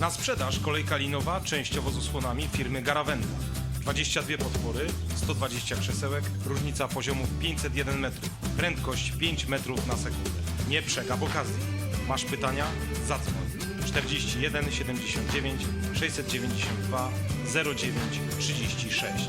Na sprzedaż kolejka linowa częściowo z osłonami firmy Garaventa. 22 podpory, 120 krzesełek, różnica poziomów 501 metrów, prędkość 5 metrów na sekundę. Nie przegap okazji. Masz pytania? Zadzwoń. 41 79 692 09 36.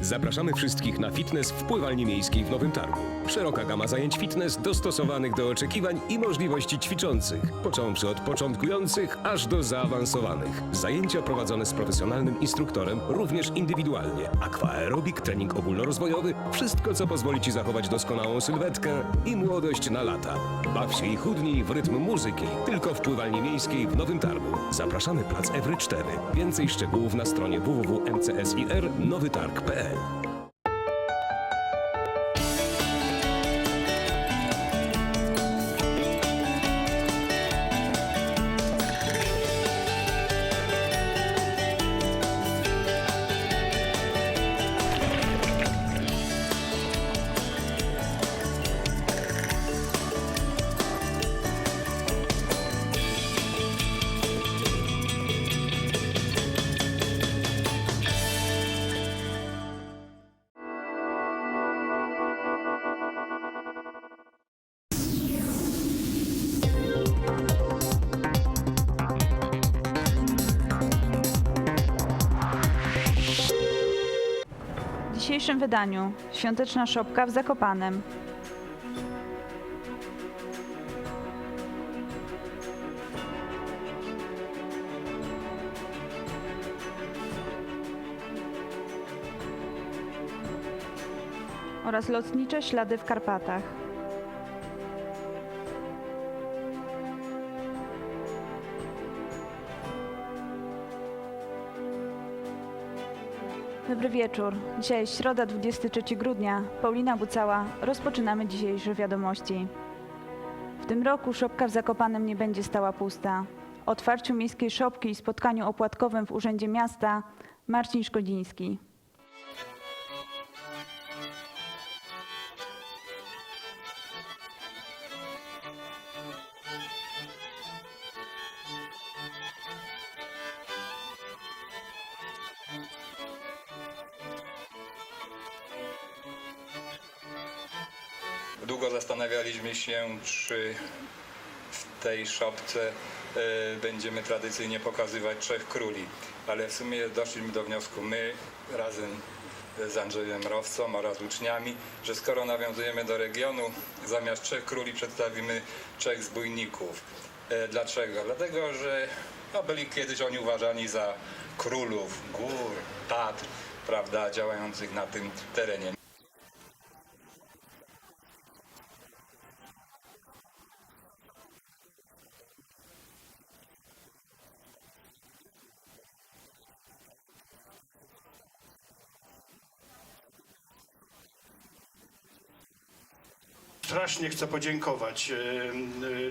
Zapraszamy wszystkich na fitness w pływalni miejskiej w Nowym Targu. Szeroka gama zajęć fitness dostosowanych do oczekiwań i możliwości ćwiczących, począwszy od początkujących aż do zaawansowanych. Zajęcia prowadzone z profesjonalnym instruktorem, również indywidualnie. Aquaerobik, trening ogólnorozwojowy, wszystko co pozwoli Ci zachować doskonałą sylwetkę i młodość na lata. Baw się i chudnij w rytm muzyki, tylko w pływalni miejskiej w Nowym Targu. Zapraszamy plac Ewry 4. Więcej szczegółów na stronie www.mcsir-nowytarg.pl W dzisiejszym wydaniu świąteczna szopka w Zakopanem. Oraz lotnicze ślady w Karpatach. Dobry wieczór. Dzisiaj środa, 23 grudnia. Paulina Bucała. Rozpoczynamy dzisiejsze wiadomości. W tym roku szopka w Zakopanem nie będzie stała pusta. O otwarciu miejskiej szopki i spotkaniu opłatkowym w Urzędzie Miasta Marcin Szkodziński. Zastanawialiśmy się, czy w tej szopce e, będziemy tradycyjnie pokazywać Trzech Króli, ale w sumie doszliśmy do wniosku my razem z Andrzejem Rowcą oraz uczniami, że skoro nawiązujemy do regionu, zamiast Trzech Króli przedstawimy Trzech Zbójników. E, Dlaczego? Dlatego, że no, byli kiedyś oni uważani za królów gór, Tatr, prawda, działających na tym terenie. Strasznie chcę podziękować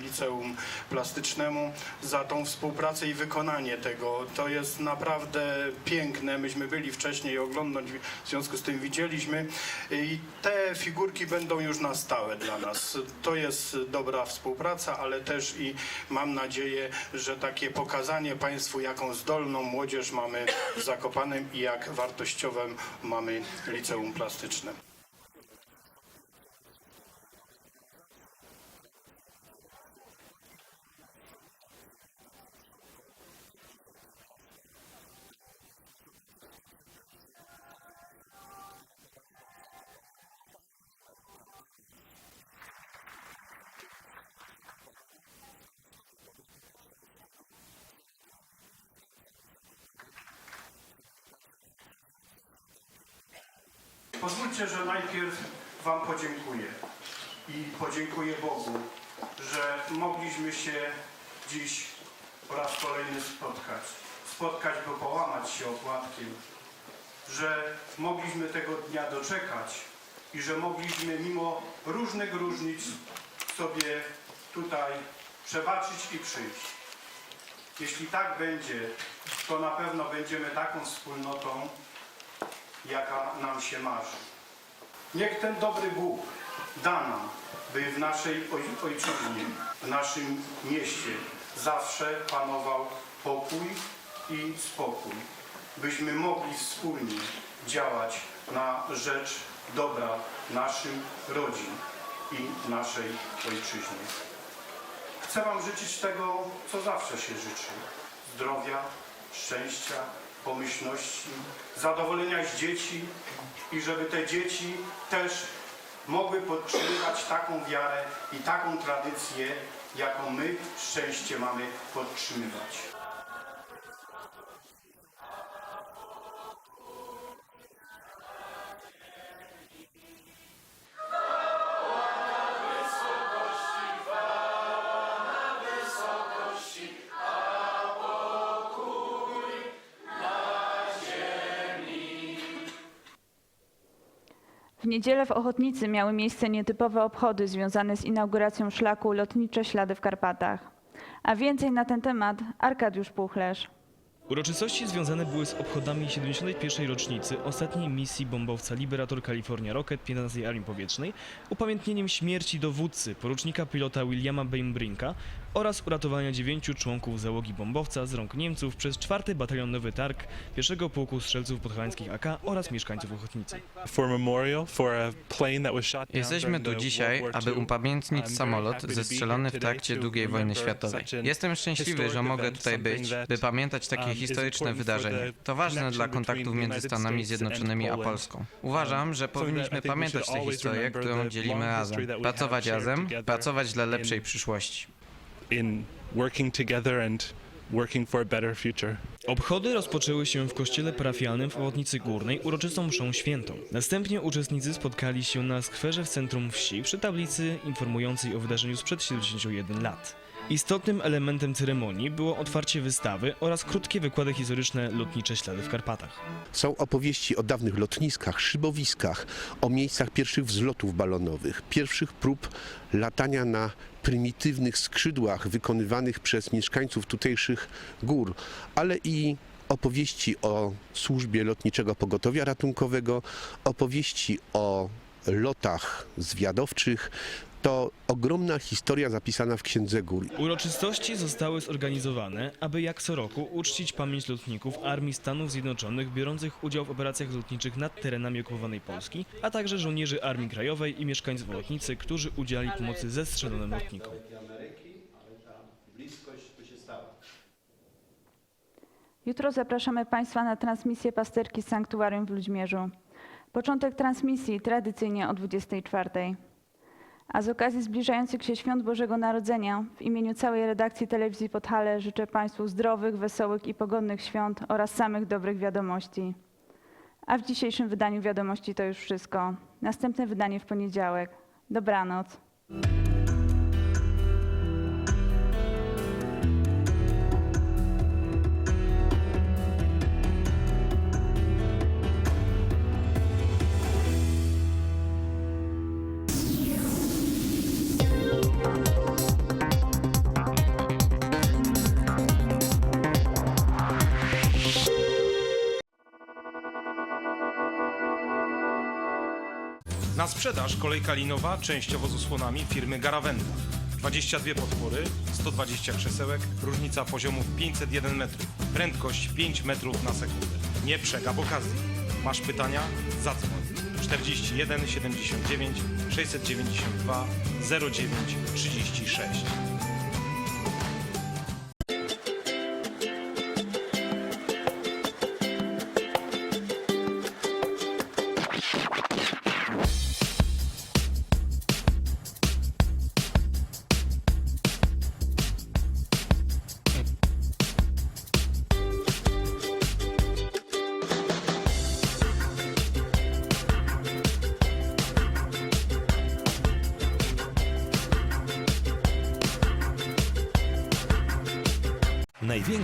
Liceum Plastycznemu za tą współpracę i wykonanie tego. To jest naprawdę piękne. Myśmy byli wcześniej oglądać, w związku z tym widzieliśmy i te figurki będą już na stałe dla nas. To jest dobra współpraca, ale też i mam nadzieję, że takie pokazanie Państwu, jaką zdolną młodzież mamy w Zakopanem i jak wartościowym mamy Liceum Plastyczne. Pozwólcie, że najpierw Wam podziękuję i podziękuję Bogu, że mogliśmy się dziś po raz kolejny spotkać. Spotkać, by połamać się opłatkiem, że mogliśmy tego dnia doczekać i że mogliśmy mimo różnych różnic sobie tutaj przebaczyć i przyjść. Jeśli tak będzie, to na pewno będziemy taką wspólnotą, jaka nam się marzy. Niech ten dobry Bóg da nam, by w naszej oj- ojczyźnie, w naszym mieście zawsze panował pokój i spokój, byśmy mogli wspólnie działać na rzecz dobra naszym rodzin i naszej ojczyźnie. Chcę Wam życzyć tego, co zawsze się życzy. Zdrowia, szczęścia, pomyślności, zadowolenia z dzieci i żeby te dzieci też mogły podtrzymywać taką wiarę i taką tradycję, jaką my szczęście mamy podtrzymywać. W niedzielę w Ochotnicy miały miejsce nietypowe obchody związane z inauguracją szlaku Lotnicze Ślady w Karpatach. A więcej na ten temat Arkadiusz Puchlerz. Uroczystości związane były z obchodami 71. rocznicy ostatniej misji bombowca Liberator California Rocket 15 Armii Powietrznej, upamiętnieniem śmierci dowódcy porucznika pilota Williama Bainbrinka oraz uratowania dziewięciu członków załogi bombowca z rąk Niemców przez 4 Batalion Nowy Targ, 1 Pułku Strzelców Podhalańskich AK oraz mieszkańców Ochotnicy. Jesteśmy tu dzisiaj, aby upamiętnić samolot zestrzelony w trakcie II wojny światowej. Jestem szczęśliwy, że mogę tutaj być, by pamiętać takie um, is historyczne wydarzenie. To ważne dla kontaktów między Stanami Zjednoczonymi a. Polską. Uważam, że Um, powinniśmy pamiętać tę historię, którą dzielimy razem. Pracować razem, pracować dla lepszej przyszłości. In working together and working for a better future. Obchody rozpoczęły się w kościele parafialnym w Ochotnicy Górnej uroczystą mszą świętą. Następnie uczestnicy spotkali się na skwerze w centrum wsi przy tablicy informującej o wydarzeniu sprzed 71 lat. Istotnym elementem ceremonii było otwarcie wystawy oraz krótkie wykłady historyczne Lotnicze Ślady w Karpatach. Są opowieści o dawnych lotniskach, szybowiskach, o miejscach pierwszych wzlotów balonowych, pierwszych prób latania na prymitywnych skrzydłach wykonywanych przez mieszkańców tutejszych gór, ale i opowieści o służbie lotniczego pogotowia ratunkowego, opowieści o lotach zwiadowczych. To ogromna historia zapisana w Księdze Gór. Uroczystości zostały zorganizowane, aby jak co roku uczcić pamięć lotników Armii Stanów Zjednoczonych biorących udział w operacjach lotniczych nad terenami okupowanej Polski, a także żołnierzy Armii Krajowej i mieszkańców Ochotnicy, którzy udzielali pomocy zestrzelonym lotnikom. Jutro zapraszamy Państwa na transmisję pasterki z Sanktuarium w Ludźmierzu. Początek transmisji tradycyjnie o 24. A z okazji zbliżających się świąt Bożego Narodzenia w imieniu całej redakcji telewizji Podhale życzę Państwu zdrowych, wesołych i pogodnych świąt oraz samych dobrych wiadomości. A w dzisiejszym wydaniu wiadomości to już wszystko. Następne wydanie w poniedziałek. Dobranoc. Sprzedaż kolejka linowa częściowo z osłonami firmy Garavenda. 22 podpory, 120 krzesełek, różnica poziomów 501 metrów, prędkość 5 metrów na sekundę. Nie przegap okazji. Masz pytania? Zadzwoń. 41 79 692 09 36.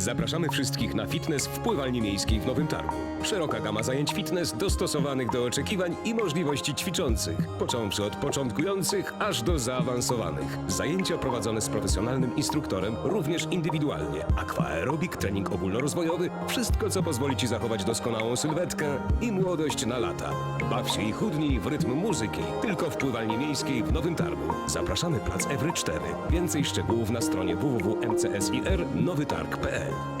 Zapraszamy wszystkich na fitness w pływalni miejskiej w Nowym Targu. Szeroka gama zajęć fitness dostosowanych do oczekiwań i możliwości ćwiczących, począwszy od początkujących aż do zaawansowanych. Zajęcia prowadzone z profesjonalnym instruktorem, również indywidualnie. Aquaerobik, trening ogólnorozwojowy, wszystko co pozwoli Ci zachować doskonałą sylwetkę i młodość na lata. Baw się i chudnij w rytm muzyki, tylko w pływalni miejskiej w Nowym Targu. Zapraszamy plac Ewry 4. Więcej szczegółów na stronie www.mcsir nowytarg.pl day.